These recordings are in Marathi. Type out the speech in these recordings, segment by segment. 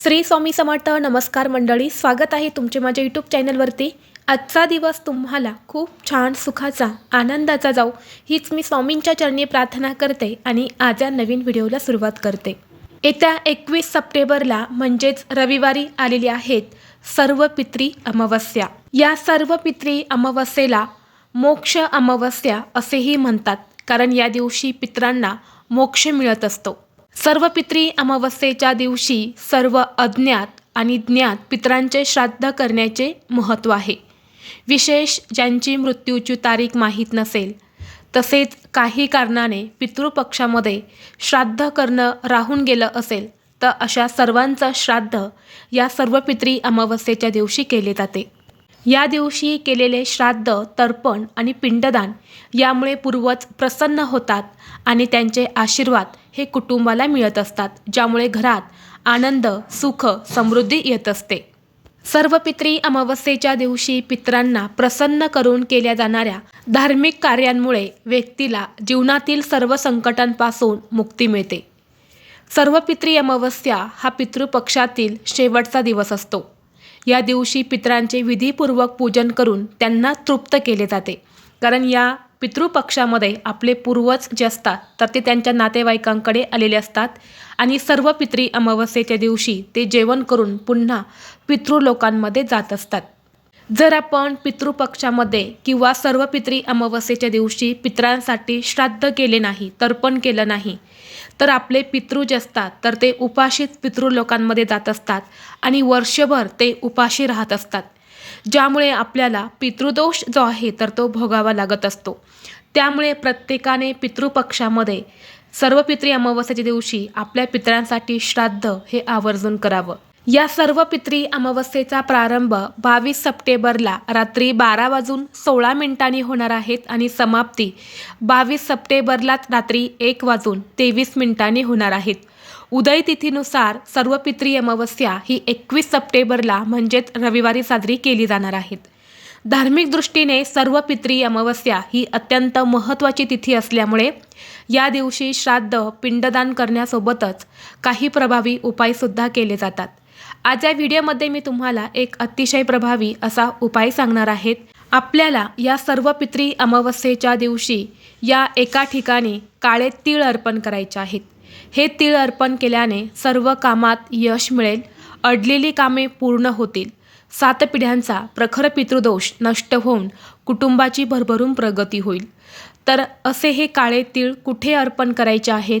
श्री स्वामी समर्थ नमस्कार मंडळी स्वागत आहे तुमचे माझ्या यूट्यूब चॅनलवरती आजचा दिवस तुम्हाला खूप छान सुखाचा आनंदाचा जाऊ हीच मी स्वामींच्या चरणी प्रार्थना करते आणि आज या नवीन व्हिडिओला सुरुवात करते. येत्या एकवीस सप्टेंबरला म्हणजेच रविवारी आलेली आहेत सर्व पित्री अमावस्या. या सर्व पित्री अमावस्येला मोक्ष अमावस्या असेही म्हणतात कारण या दिवशी पित्रांना मोक्ष मिळत असतो. सर्व पित्री अमावस्येच्या दिवशी सर्व अज्ञात आणि ज्ञात पित्रांचे श्राद्ध करण्याचे महत्त्व आहे. विशेष ज्यांची मृत्यूची तारीख माहीत नसेल तसेच काही कारणाने पितृपक्षामध्ये श्राद्ध करणं राहून गेलं असेल तर अशा सर्वांचं श्राद्ध या सर्व पित्री अमावस्येच्या दिवशी केले जाते. या दिवशी केलेले श्राद्ध तर्पण आणि पिंडदान यामुळे पूर्वज प्रसन्न होतात आणि त्यांचे आशीर्वाद हे कुटुंबाला मिळत असतात ज्यामुळे घरात आनंद सुख समृद्धी येत असते. सर्व पित्री अमावस्येच्या दिवशी पित्रांना प्रसन्न करून केल्या जाणाऱ्या धार्मिक कार्यांमुळे व्यक्तीला जीवनातील सर्व संकटांपासून मुक्ती मिळते. सर्व पित्री अमावस्या हा पितृपक्षातील शेवटचा दिवस असतो. या दिवशी पित्रांचे विधीपूर्वक पूजन करून त्यांना तृप्त केले जाते. कारण या पितृपक्षामध्ये आपले पूर्वज जे असतात तर ते त्यांच्या नातेवाईकांकडे आलेले असतात आणि सर्व पित्री अमावस्येच्या दिवशी ते जेवण करून पुन्हा पितृलोकांमध्ये जात असतात. जर आपण पितृपक्षामध्ये किंवा सर्व पित्री अमावस्येच्या दिवशी पित्रांसाठी श्राद्ध केले नाही तर्पण केलं नाही तर आपले पितृ जे असतात तर ते उपाशीत पितृलोकांमध्ये जात असतात आणि वर्षभर ते उपाशी राहत असतात. ज्यामुळे आपल्याला पितृदोष जो आहे तर तो भोगावा लागत असतो. त्यामुळे प्रत्येकाने पितृपक्षामध्ये सर्व पितृ अमावस्याच्या दिवशी आपल्या पितरांसाठी श्राद्ध हे आवर्जून करावं. या सर्व पित्री अमावस्येचा प्रारंभ बावीस सप्टेंबरला रात्री बारा वाजून सोळा मिनिटांनी होणार आहेत आणि समाप्ती बावीस सप्टेंबरलाच रात्री एक वाजून तेवीस मिनिटांनी होणार आहेत. उदय तिथीनुसार सर्व पित्री अमावस्या ही एकवीस सप्टेंबरला म्हणजेच रविवारी साजरी केली जाणार आहेत. धार्मिक दृष्टीने सर्व पित्री अमावस्या ही अत्यंत महत्त्वाची तिथी असल्यामुळे या दिवशी श्राद्ध पिंडदान करण्यासोबतच काही प्रभावी उपायसुद्धा केले जातात. आज या व्हिडिओमध्ये मी तुम्हाला एक अतिशय प्रभावी असा उपाय सांगणार आहेत आपल्याला या सर्व पित्री अमावस्येच्या दिवशी या एका ठिकाणी काळे तीळ अर्पण करायचे आहेत. हे तीळ अर्पण केल्याने सर्व कामात यश मिळेल अडलेली कामे पूर्ण होतील. सात पिढ्यांचा प्रखर पितृदोष नष्ट होऊन कुटुंबाची भरभरून प्रगती होईल. तर असे हे काळे तीळ कुठे अर्पण करायचे आहेत?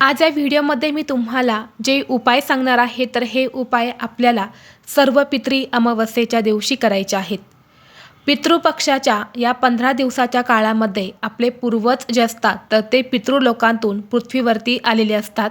आज या व्हिडिओमध्ये मी तुम्हाला जे उपाय सांगणार आहे तर हे उपाय आपल्याला सर्व पित्री अमावस्येच्या दिवशी करायचे आहेत. पितृपक्षाच्या या पंधरा दिवसाच्या काळामध्ये आपले पूर्वज जे असतात तर ते पितृलोकांतून पृथ्वीवरती आलेले असतात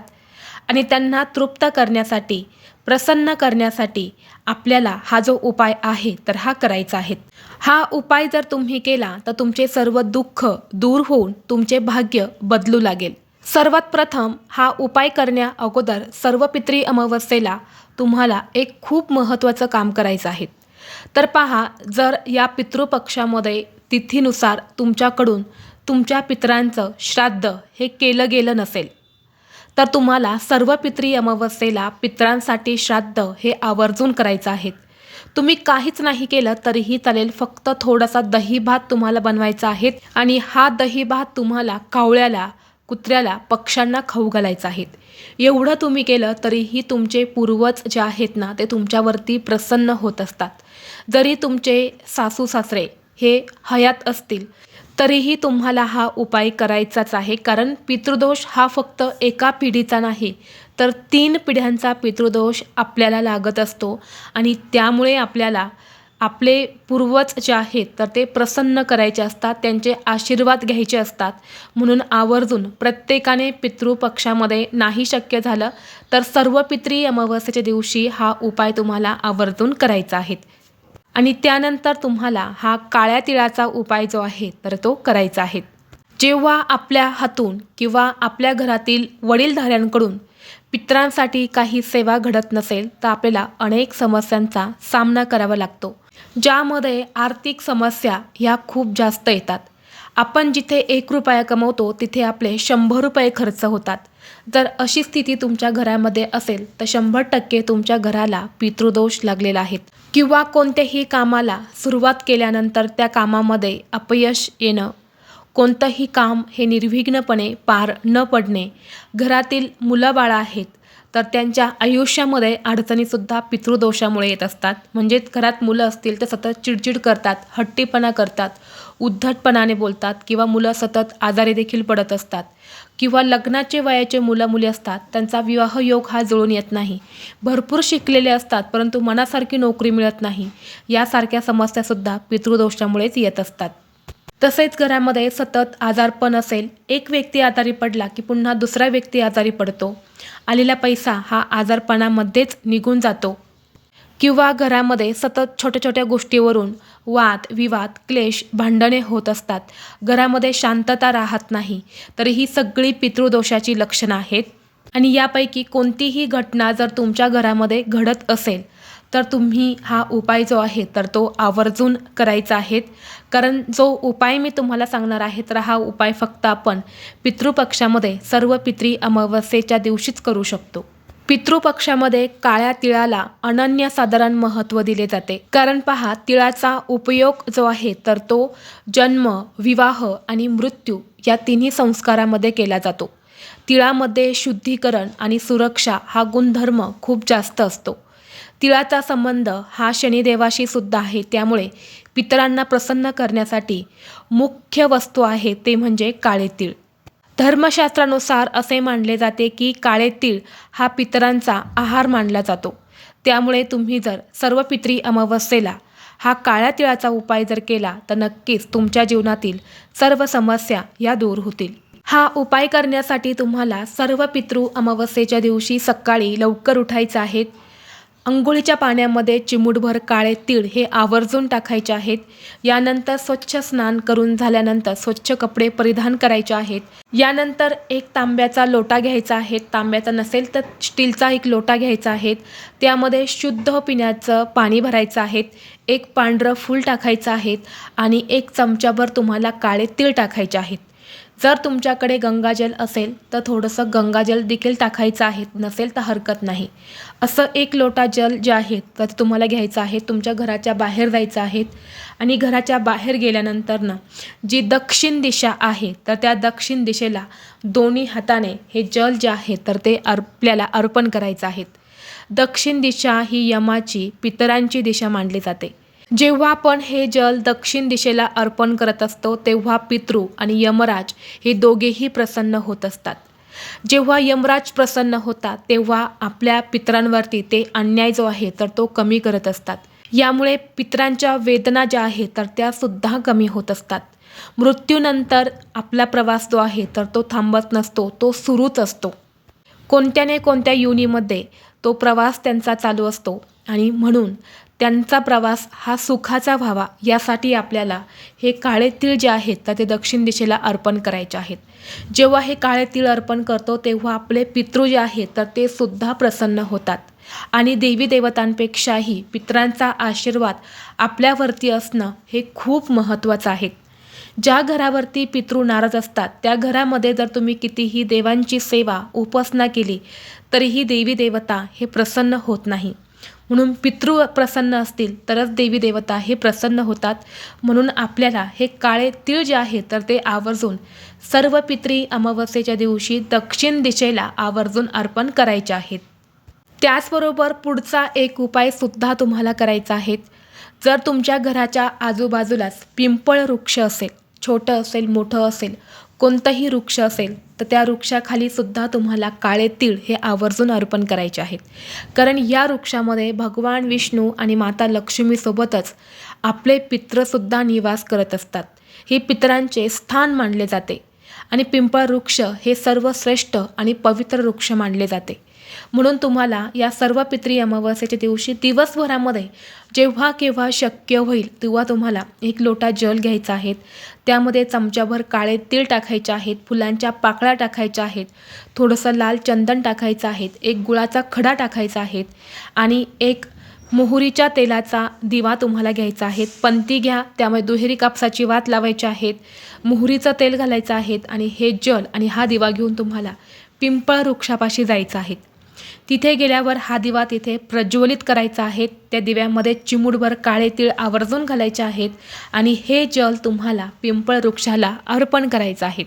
आणि त्यांना तृप्त करण्यासाठी प्रसन्न करण्यासाठी आपल्याला हा जो उपाय आहे तर हा करायचा आहे. हा उपाय जर तुम्ही केला तर तुमचे सर्व दुःख दूर होऊन तुमचे भाग्य बदलू लागेल. सर्वात प्रथम हा उपाय करण्या अगोदर सर्व पित्री अमावस्येला तुम्हाला एक खूप महत्त्वाचं काम करायचं आहे. तर पहा जर या पितृपक्षामध्ये तिथीनुसार तुमच्याकडून तुमच्या पितरांचं श्राद्ध हे केलं गेलं नसेल तर तुम्हाला सर्व पित्री अमावस्येला पितरांसाठी श्राद्ध हे आवर्जून करायचं आहे. तुम्ही काहीच नाही केलं तरीही चालेल फक्त थोडासा दही भात तुम्हाला बनवायचा आहे आणि हा दही भात तुम्हाला कावळ्याला कुत्र्याला पक्ष्यांना खाऊ घालायचं आहेत. एवढं तुम्ही केलं तरीही तुमचे पूर्वज जे आहेत ना ते तुमच्यावरती प्रसन्न होत असतात. जरी तुमचे सासू सासरे हे हयात असतील तरीही तुम्हाला हा उपाय करायचाच आहे. कारण पितृदोष हा फक्त एका पिढीचा नाही तर तीन पिढ्यांचा पितृदोष आपल्याला लागत असतो. आणि त्यामुळे आपल्याला आपले पूर्वज जे आहेत तर ते प्रसन्न करायचे असतात त्यांचे आशीर्वाद घ्यायचे असतात. म्हणून आवर्जून प्रत्येकाने पितृपक्षामध्ये नाही शक्य झालं तर सर्व पित्री अमावस्येच्या दिवशी हा उपाय तुम्हाला आवर्जून करायचा आहे. आणि त्यानंतर तुम्हाला हा काळ्या तिळाचा उपाय जो आहे तर तो करायचा आहे. जेव्हा आपल्या हातून किंवा आपल्या घरातील वडीलधाऱ्यांकडून पितरांसाठी काही सेवा घडत नसेल तर आपल्याला अनेक समस्यांचा सामना करावा लागतो. ज्यामध्ये आर्थिक समस्या ह्या खूप जास्त येतात. आपण जिथे एक रुपया कमवतो तिथे आपले शंभर रुपये खर्च होतात. जर अशी स्थिती तुमच्या घरामध्ये असेल तर शंभर टक्के तुमच्या घराला पितृदोष लागलेला आहे. किंवा कोणत्याही कामाला सुरुवात केल्यानंतर त्या कामामध्ये अपयश येणं कोणतंही काम हे निर्विघ्नपणे पार न पडणे. घरातील मुलंबाळं आहेत तर त्यांच्या आयुष्यामध्ये अडचणीसुद्धा पितृदोषामुळे येत असतात. म्हणजेच घरात मुलं असतील तर सतत चिडचिड करतात हट्टीपणा करतात उद्धटपणाने बोलतात किंवा मुलं सतत आजारी देखील पडत असतात. किंवा लग्नाचे वयाचे मुलं मुली असतात त्यांचा विवाह योग हा जुळून येत नाही. भरपूर शिकलेले असतात परंतु मनासारखी नोकरी मिळत नाही. यासारख्या समस्यासुद्धा पितृदोषामुळेच येत असतात. तसेच घरामध्ये सतत आजारपण असेल एक व्यक्ती आजारी पडला की पुन्हा दुसरा व्यक्ती आजारी पडतो. आलेला पैसा हा आजारपणामध्येच निघून जातो. किंवा घरामध्ये सतत छोट्या छोट्या गोष्टीवरून वाद विवाद क्लेश भांडणे होत असतात. घरामध्ये शांतता राहत नाही तर ही सगळी पितृदोषाची लक्षणं आहेत. आणि यापैकी कोणतीही घटना जर तुमच्या घरामध्ये घडत असेल तर तुम्ही हा उपाय जो आहे तर तो आवर्जून करायचा आहे. कारण जो उपाय मी तुम्हाला सांगणार आहे तर हा उपाय फक्त आपण पितृपक्षामध्ये सर्व पित्री अमावस्येच्या दिवशीच करू शकतो. पितृपक्षामध्ये काळ्या तिळाला अनन्यसाधारण महत्त्व दिले जाते. कारण पहा तिळाचा उपयोग जो आहे तर तो जन्म विवाह आणि मृत्यू या तिन्ही संस्कारामध्ये केला जातो. तिळामध्ये शुद्धीकरण आणि सुरक्षा हा गुणधर्म खूप जास्त असतो. तिळाचा संबंध हा शनिदेवाशी सुद्धा आहे. त्यामुळे पितरांना प्रसन्न करण्यासाठी मुख्य वस्तू आहे ते म्हणजे काळे तीळ. धर्मशास्त्रानुसार असे मानले जाते की काळे तीळ हा पितरांचा आहार मानला जातो. त्यामुळे तुम्ही जर सर्व पित्री अमावस्येला हा काळ्या तिळाचा उपाय जर केला तर नक्कीच तुमच्या जीवनातील सर्व समस्या या दूर होतील. हा उपाय करण्यासाठी तुम्हाला सर्व पितृ अमावस्येच्या दिवशी सकाळी लवकर उठायचं आहे. अंघोळीच्या पाण्यामध्ये चिमूटभर काळे तीळ हे आवर्जून टाकायचे आहेत. यानंतर स्वच्छ स्नान करून झाल्यानंतर स्वच्छ कपडे परिधान करायचे आहेत. यानंतर एक तांब्याचा लोटा घ्यायचा आहे. तांब्याचा नसेल तर स्टीलचा एक लोटा घ्यायचा आहे. त्यामध्ये शुद्ध पिण्याचं पाणी भरायचं आहे. एक पांढरं फूल टाकायचं आहे आणि एक चमच्याभर तुम्हाला काळे तीळ टाकायचे आहेत. जर तुमच्याकडे गंगाजल असेल तर थोडंसं गंगाजल देखील टाकायचं आहे. नसेल तर हरकत नाही. असं एक लोटा जल जे आहे तर तुम्हाला घ्यायचं आहे. तुमच्या घराच्या बाहेर जायचं आहे. आणि घराच्या बाहेर गेल्यानंतर ना जी दक्षिण दिशा आहे तर त्या दक्षिण दिशेला दोन्ही हाताने हे जल जे आहे तर ते आपल्याला अर्पण करायचं आहे. दक्षिण दिशा ही यमाची पितरांची दिशा मानली जाते. जेव्हा आपण हे जल दक्षिण दिशेला अर्पण करत असतो तेव्हा पितृ आणि यमराज हे दोघेही प्रसन्न होत असतात. जेव्हा यमराज प्रसन्न होतात तेव्हा आपल्या पित्रांवरती ते अन्याय जो आहे तर तो कमी करत असतात. यामुळे पितरांच्या वेदना ज्या आहेत तर त्या सुद्धा कमी होत असतात. मृत्यूनंतर आपला प्रवास जो आहे तर तो थांबत नसतो तो सुरूच असतो. कोणत्याने कोणत्या युनीमध्ये तो प्रवास त्यांचा चालू असतो. आणि म्हणून त्यांचा प्रवास हा सुखाचा व्हावा यासाठी आपल्याला हे काळे तीळ जे आहेत तर ते दक्षिण दिशेला अर्पण करायचे आहेत. जेव्हा हे काळे तीळ अर्पण करतो तेव्हा आपले पितृ जे आहेत तर ते सुद्धा प्रसन्न होतात. आणि देवी देवतांपेक्षाही पितरांचा आशीर्वाद आपल्यावरती असणं हे खूप महत्त्वाचं आहे. ज्या घरावरती पितृ नाराज असतात त्या घरामध्ये जर तुम्ही कितीही देवांची सेवा उपासना केली तरीही देवी देवता हे प्रसन्न होत नाही. म्हणून पितृ प्रसन्न असतील तरच देवी देवता हे प्रसन्न होतात. म्हणून आपल्याला हे काळे तीळ जे आहे तर ते आवर्जून सर्व पित्री अमावस्येच्या दिवशी दक्षिण दिशेला आवर्जून अर्पण करायचे आहेत. त्याचबरोबर पुढचा एक उपायसुद्धा तुम्हाला करायचा आहे. जर तुमच्या घराच्या आजूबाजूलाच पिंपळ वृक्ष असेल छोटं असेल मोठं असेल कोणतंही वृक्ष असेल तर त्या वृक्षाखाली सुद्धा तुम्हाला काळे तीळ हे आवर्जून अर्पण करायचे आहेत. कारण या वृक्षामध्ये भगवान विष्णू आणि माता लक्ष्मीसोबतच आपले पित्रसुद्धा निवास करत असतात. हे पितरांचे स्थान मानले जाते. आणि पिंपळ वृक्ष हे सर्वश्रेष्ठ आणि पवित्र वृक्ष मानले जाते. म्हणून तुम्हाला या सर्व पितरी अमावस्येच्या दिवशी दिवसभरामध्ये जेव्हा केव्हा शक्य होईल तेव्हा तुम्हाला एक लोटा जल घ्यायचा आहे. त्यामध्ये चमच्याभर काळे तीळ टाकायचे आहेत फुलांच्या पाकळ्या टाकायच्या आहेत थोडंसं लाल चंदन टाकायचं आहे एक गुळाचा खडा टाकायचा आहे आणि एक मोहरीच्या तेलाचा दिवा तुम्हाला घ्यायचा आहे. पंती घ्या त्यामुळे दुहेरी कापसाची वात लावायची आहेत मोहरीचं तेल घालायचं आहे आणि हे जल आणि हा दिवा घेऊन तुम्हाला पिंपळ वृक्षापाशी जायचं आहे. तिथे गेल्यावर हा दिवा तिथे प्रज्वलित करायचा आहे. त्या दिव्यामध्ये चिमूडभर काळे तीळ आवर्जून घालायचे आहेत आणि हे जल तुम्हाला पिंपळ वृक्षाला अर्पण करायचं आहे.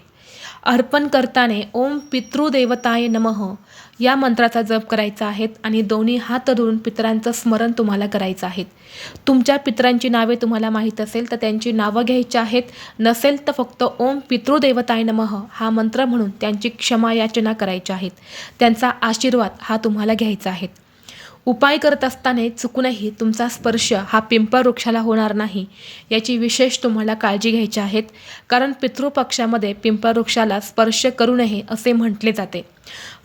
अर्पण करताना ओम पितृदेवताय नमः. या मंत्राचा जप करायचा आहेत आणि दोन्ही हात धरून पितरांचं स्मरण तुम्हाला करायचं आहे तुमच्या पितरांची नावे तुम्हाला माहीत असेल तर त्यांची नावं घ्यायची आहेत. नसेल तर फक्त ओम पितृदेवताय नमः हा मंत्र म्हणून त्यांची क्षमा याचना करायची आहेत. त्यांचा आशीर्वाद हा तुम्हाला घ्यायचा आहे. उपाय करत असताना चुकूनही तुमचा स्पर्श हा पिंपळ वृक्षाला होणार नाही याची विशेष तुम्हाला काळजी घ्यायची आहेत कारण पितृपक्षामध्ये पिंपळ वृक्षाला स्पर्श करू नये असे म्हटले जाते.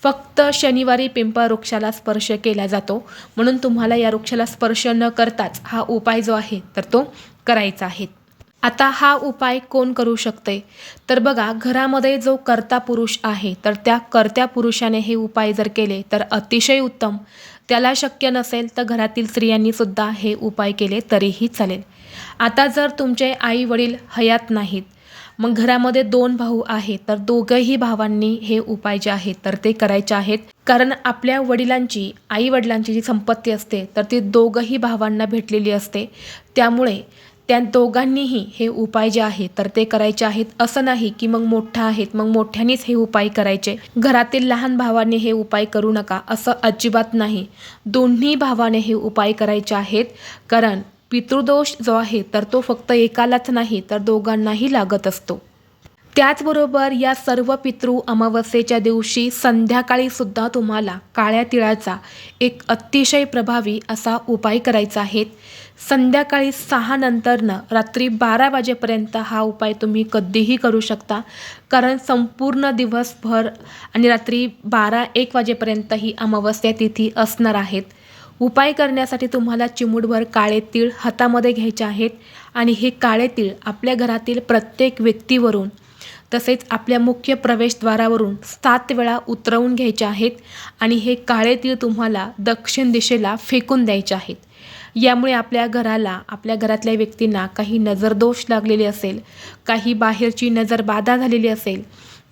फक्त शनिवारी पिंपळ वृक्षाला स्पर्श केला जातो. म्हणून तुम्हाला या वृक्षाला स्पर्श न करताच हा उपाय जो आहे तर तो करायचा आहे. आता हा उपाय कोण करू शकते? तर बघा घरामध्ये जो कर्ता पुरुष आहे तर त्या कर्त्या पुरुषाने हे उपाय जर केले तर अतिशय उत्तम. त्याला शक्य नसेल तर घरातील स्त्रियांनीसुद्धा हे उपाय केले तरीही चालेल. आता जर तुमचे आई वडील हयात नाहीत मग घरामध्ये दोन भाऊ आहेत तर दोघंही भावांनी हे उपाय जे आहेत तर ते करायचे आहेत. कारण आपल्या वडिलांची आई वडिलांची जी संपत्ती असते तर ती दोघंही भावांना भेटलेली असते. त्यामुळे त्या दोघांनीही हे उपाय जे आहेत तर ते करायचे आहेत. असं नाही की मग मोठा आहेत मग मोठ्यानीच हे उपाय करायचे. घरातील लहान भावाने हे उपाय करू नका असं अजिबात नाही. दोन्ही भावाने हे उपाय करायचे आहेत. कारण पितृदोष जो आहे तर तो फक्त एकालाच नाही तर दोघांनाही लागत असतो. त्याचबरोबर या सर्व पितृ अमावस्येच्या दिवशी संध्याकाळी सुद्धा तुम्हाला काळ्या तिळाचा एक अतिशय प्रभावी असा उपाय करायचा आहे. संध्याकाळी सहा नंतरनं रात्री बारा वाजेपर्यंत हा उपाय तुम्ही कधीही करू शकता कारण संपूर्ण दिवसभर आणि रात्री बारा एक वाजेपर्यंत ही अमावस्या तिथी असणार आहेत. उपाय करण्यासाठी तुम्हाला चिमूटभर काळे तीळ हातामध्ये घ्यायचे आहेत आणि हे काळे तीळ आपल्या घरातील प्रत्येक व्यक्तीवरून तसेच आपल्या मुख्य प्रवेशद्वारावरून सात वेळा उतरवून घ्यायचे आहेत आणि हे काळे तीळ तुम्हाला दक्षिण दिशेला फेकून द्यायचे आहेत. यामुळे आपल्या घराला आपल्या घरातल्या व्यक्तींना काही नजरदोष लागलेले असेल काही बाहेरची नजर बाधा झालेली असेल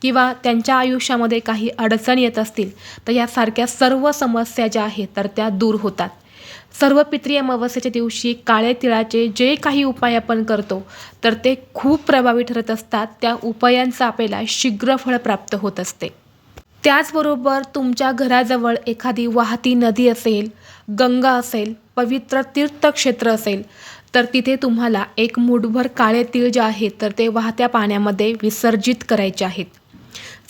किंवा त्यांच्या आयुष्यामध्ये काही अडचण येत असतील तर यासारख्या सर्व समस्या ज्या आहेत तर त्या दूर होतात. सर्व पित्री अमावस्येच्या दिवशी काळे तिळाचे जे काही उपाय आपण करतो तर ते खूप प्रभावी ठरत असतात. त्या उपायांचा आपल्याला शीघ्र फळ प्राप्त होत असते. त्याचबरोबर तुमच्या घराजवळ एखादी वाहती नदी असेल गंगा असेल पवित्र तीर्थक्षेत्र असेल तर तिथे तुम्हाला एक मूठभर काळे तीळ जे आहेत तर ते वाहत्या पाण्यामध्ये विसर्जित करायचे आहेत.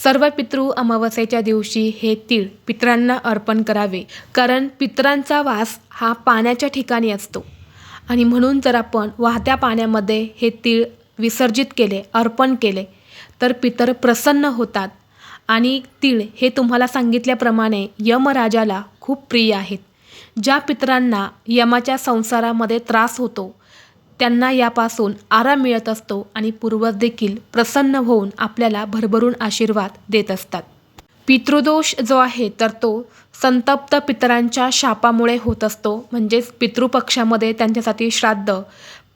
सर्व पितृ अमावस्येच्या दिवशी हे तीळ पितरांना अर्पण करावे कारण पितरांचा वास हा पाण्याच्या ठिकाणी असतो. आणि म्हणून जर आपण वाहत्या पाण्यामध्ये हे तीळ विसर्जित केले अर्पण केले तर पितर प्रसन्न होतात. आणि तीळ हे तुम्हाला सांगितल्याप्रमाणे यमराजाला खूप प्रिय आहेत. ज्या पितरांना यमाच्या संसारामध्ये त्रास होतो त्यांना यापासून आराम मिळत असतो आणि पूर्वज देखील प्रसन्न होऊन आपल्याला भरभरून आशीर्वाद देत असतात. पितृदोष जो आहे तर तो संतप्त पितरांच्या शापामुळे होत असतो. म्हणजेच पितृपक्षामध्ये त्यांच्यासाठी श्राद्ध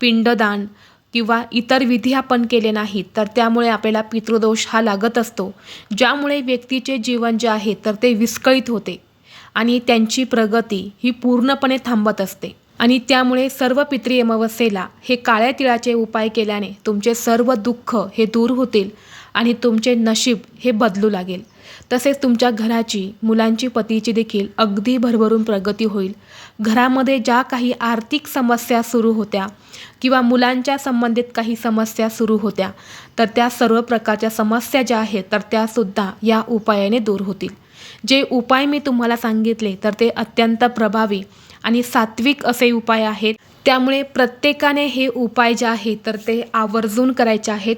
पिंडदान किंवा इतर विधी आपण केले नाहीत तर त्यामुळे आपल्याला पितृदोष हा लागत असतो. ज्यामुळे व्यक्तीचे जीवन जे आहे तर ते विस्कळीत होते आणि त्यांची प्रगती ही पूर्णपणे थांबत असते. आणि त्यामुळे सर्व पितृ अमावस्येला हे काळ्या तिळाचे उपाय केल्याने तुमचे सर्व दुःख हे दूर होतील आणि तुमचे नशीब हे बदलू लागेल. तसेच तुमच्या घराची मुलांची पतीची देखील अगदी भरभरून प्रगती होईल. घरामध्ये ज्या काही आर्थिक समस्या सुरू होत्या किंवा मुलांच्या संबंधित काही समस्या सुरू होत्या तर त्या सर्व प्रकारच्या समस्या ज्या आहेत तर त्यासुद्धा या उपायाने दूर होतील. जे उपाय मी तुम्हाला सांगितले तर ते अत्यंत प्रभावी आणि सात्विक असे उपाय आहेत. त्यामुळे प्रत्येकाने हे उपाय जे आहेत तर ते आवर्जून करायचे आहेत.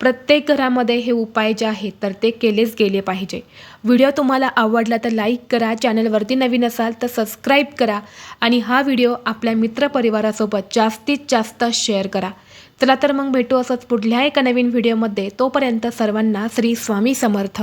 प्रत्येक घरामध्ये हे उपाय जे आहेत तर ते केलेच गेले पाहिजे. व्हिडिओ तुम्हाला आवडला तर लाईक करा चॅनलवरती नवीन असाल तर सबस्क्राईब करा आणि हा व्हिडिओ आपल्या मित्रपरिवारासोबत जास्तीत जास्त शेअर करा. चला तर मग भेटू असंच पुढल्या एका नवीन व्हिडिओमध्ये. तोपर्यंत सर्वांना श्री स्वामी समर्थ.